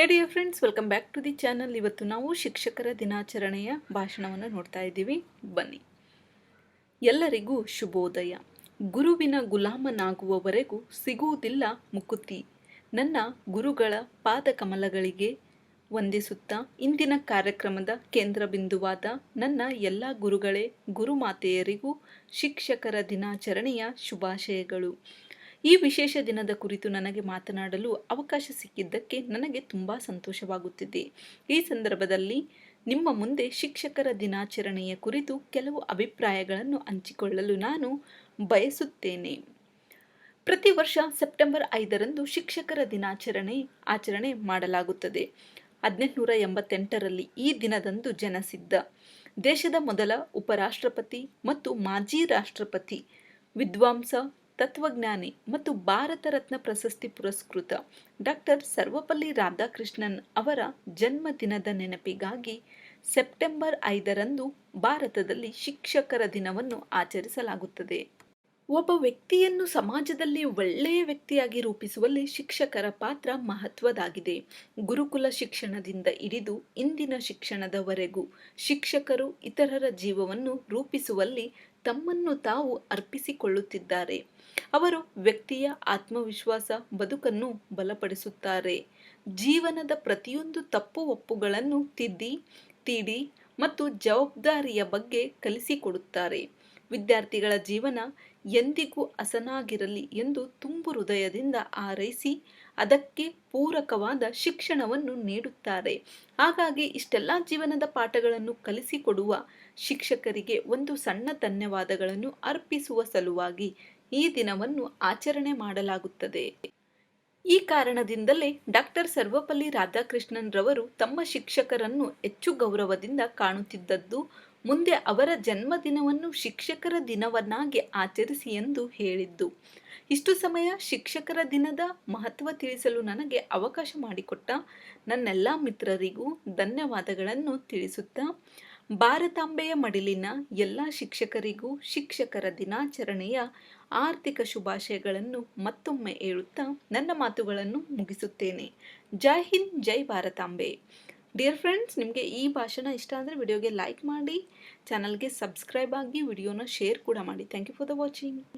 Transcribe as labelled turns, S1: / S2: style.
S1: Hey dear friends welcome back to the channel ಇವತ್ತು ನಾವು ಶಿಕ್ಷಕರ ದಿನಾಚರಣೆಯ ಭಾಷಣವನ್ನು ನೋಡ್ತಾ ಇದ್ದೀವಿ. ಬನ್ನಿ. ಎಲ್ಲರಿಗೂ ಶುಭೋದಯ. ಗುರುವಿನ ಗುಲಾಮನಾಗುವವರೆಗೂ ಸಿಗುವುದಿಲ್ಲ ಮುಕುತಿ. ನನ್ನ ಗುರುಗಳ ಪಾದಕಮಲಗಳಿಗೆ ವಂದಿಸುತ್ತಾ ಇಂದಿನ ಕಾರ್ಯಕ್ರಮದ ಕೇಂದ್ರ ಬಿಂದುವಾದ ನನ್ನ ಎಲ್ಲ ಗುರುಗಳೇ, ಗುರುಮಾತೆಯರಿಗೂ ಶಿಕ್ಷಕರ ದಿನಾಚರಣೆಯ ಶುಭಾಶಯಗಳು. ಈ ವಿಶೇಷ ದಿನದ ಕುರಿತು ನನಗೆ ಮಾತನಾಡಲು ಅವಕಾಶ ಸಿಕ್ಕಿದ್ದಕ್ಕೆ ನನಗೆ ತುಂಬ ಸಂತೋಷವಾಗುತ್ತಿದೆ. ಈ ಸಂದರ್ಭದಲ್ಲಿ ನಿಮ್ಮ ಮುಂದೆ ಶಿಕ್ಷಕರ ದಿನಾಚರಣೆಯ ಕುರಿತು ಕೆಲವು ಅಭಿಪ್ರಾಯಗಳನ್ನು ಹಂಚಿಕೊಳ್ಳಲು ನಾನು ಬಯಸುತ್ತೇನೆ. ಪ್ರತಿ ವರ್ಷ ಸೆಪ್ಟೆಂಬರ್ ಐದರಂದು ಶಿಕ್ಷಕರ ದಿನಾಚರಣೆ ಆಚರಣೆ ಮಾಡಲಾಗುತ್ತದೆ. ಹದಿನೆಂಟುನೂರ ಎಂಬತ್ತೆಂಟರಲ್ಲಿ ಈ ದಿನದಂದು ಜನಸಿದ್ಧ. ದೇಶದ ಮೊದಲ ಉಪರಾಷ್ಟ್ರಪತಿ ಮತ್ತು ಮಾಜಿ ರಾಷ್ಟ್ರಪತಿ ವಿದ್ವಾಂಸ ತತ್ವಜ್ಞಾನಿ ಮತ್ತು ಭಾರತ ರತ್ನ ಪ್ರಶಸ್ತಿ ಪುರಸ್ಕೃತ ಡಾಕ್ಟರ್ ಸರ್ವಪಲ್ಲಿ ರಾಧಾಕೃಷ್ಣನ್ ಅವರ ಜನ್ಮದಿನದ ನೆನಪಿಗಾಗಿ ಸೆಪ್ಟೆಂಬರ್ ಐದರಂದು ಭಾರತದಲ್ಲಿ ಶಿಕ್ಷಕರ ದಿನವನ್ನು ಆಚರಿಸಲಾಗುತ್ತದೆ. ಒಬ್ಬ ವ್ಯಕ್ತಿಯನ್ನು ಸಮಾಜದಲ್ಲಿ ಒಳ್ಳೆಯ ವ್ಯಕ್ತಿಯಾಗಿ ರೂಪಿಸುವಲ್ಲಿ ಶಿಕ್ಷಕರ ಪಾತ್ರ ಮಹತ್ವದಾಗಿದೆ. ಗುರುಕುಲ ಶಿಕ್ಷಣದಿಂದ ಹಿಡಿದು ಇಂದಿನ ಶಿಕ್ಷಣದವರೆಗೂ ಶಿಕ್ಷಕರು ಇತರರ ಜೀವವನ್ನು ರೂಪಿಸುವಲ್ಲಿ ತಮ್ಮನ್ನು ತಾವು ಅರ್ಪಿಸಿಕೊಳ್ಳುತ್ತಿದ್ದಾರೆ. ಅವರು ವ್ಯಕ್ತಿಯ ಆತ್ಮವಿಶ್ವಾಸ, ಬದುಕನ್ನು ಬಲಪಡಿಸುತ್ತಾರೆ. ಜೀವನದ ಪ್ರತಿಯೊಂದು ತಪ್ಪು ಒಪ್ಪುಗಳನ್ನು ತಿದ್ದಿ, ತೀಡಿ ಮತ್ತು ಜವಾಬ್ದಾರಿಯ ಬಗ್ಗೆ ಕಲಿಸಿಕೊಡುತ್ತಾರೆ. ವಿದ್ಯಾರ್ಥಿಗಳ ಜೀವನ ಎಂದಿಗೂ ಹಸನಾಗಿರಲಿ ಎಂದು ತುಂಬು ಹೃದಯದಿಂದ ಹಾರೈಸಿ ಅದಕ್ಕೆ ಪೂರಕವಾದ ಶಿಕ್ಷಣವನ್ನು ನೀಡುತ್ತಾರೆ. ಹಾಗಾಗಿ ಇಷ್ಟೆಲ್ಲ ಜೀವನದ ಪಾಠಗಳನ್ನು ಕಲಿಸಿಕೊಡುವ ಶಿಕ್ಷಕರಿಗೆ ಒಂದು ಸಣ್ಣ ಧನ್ಯವಾದಗಳನ್ನು ಅರ್ಪಿಸುವ ಸಲುವಾಗಿ ಈ ದಿನವನ್ನು ಆಚರಣೆ ಮಾಡಲಾಗುತ್ತದೆ. ಈ ಕಾರಣದಿಂದಲೇ ಡಾಕ್ಟರ್ ಸರ್ವಪಲ್ಲಿ ರಾಧಾಕೃಷ್ಣನ್ ರವರು ತಮ್ಮ ಶಿಕ್ಷಕರನ್ನು ಹೆಚ್ಚು ಗೌರವದಿಂದ ಕಾಣುತ್ತಿದ್ದದ್ದು ಮುಂದೆ ಅವರ ಜನ್ಮದಿನವನ್ನು ಶಿಕ್ಷಕರ ದಿನವನ್ನಾಗಿ ಆಚರಿಸಿ ಎಂದು ಹೇಳಿದ್ದು. ಇಷ್ಟು ಸಮಯ ಶಿಕ್ಷಕರ ದಿನದ ಮಹತ್ವ ತಿಳಿಸಲು ನನಗೆ ಅವಕಾಶ ಮಾಡಿಕೊಟ್ಟ ನನ್ನೆಲ್ಲ ಮಿತ್ರರಿಗೂ ಧನ್ಯವಾದಗಳನ್ನು ತಿಳಿಸುತ್ತಾ, ಭಾರತಾಂಬೆಯ ಮಡಿಲಿನ ಎಲ್ಲ ಶಿಕ್ಷಕರಿಗೂ ಶಿಕ್ಷಕರ ದಿನಾಚರಣೆಯ ಆರ್ಥಿಕ ಶುಭಾಶಯಗಳನ್ನು ಮತ್ತೊಮ್ಮೆ ಹೇಳುತ್ತಾ ನನ್ನ ಮಾತುಗಳನ್ನು ಮುಗಿಸುತ್ತೇನೆ. ಜೈ ಹಿಂದ್, ಜೈ ಭಾರತಾಂಬೆ. ಡಿಯರ್ ಫ್ರೆಂಡ್ಸ್ ನಿಮಗೆ ಈ ಭಾಷಣ ಇಷ್ಟ ಅಂದರೆ ವಿಡಿಯೋಗೆ ಲೈಕ್ ಮಾಡಿ ಚಾನಲ್ಗೆ ಸಬ್ಸ್ಕ್ರೈಬ್ ಆಗಿ ವಿಡಿಯೋನ ಶೇರ್ ಕೂಡ ಮಾಡಿ. Thank you for the watching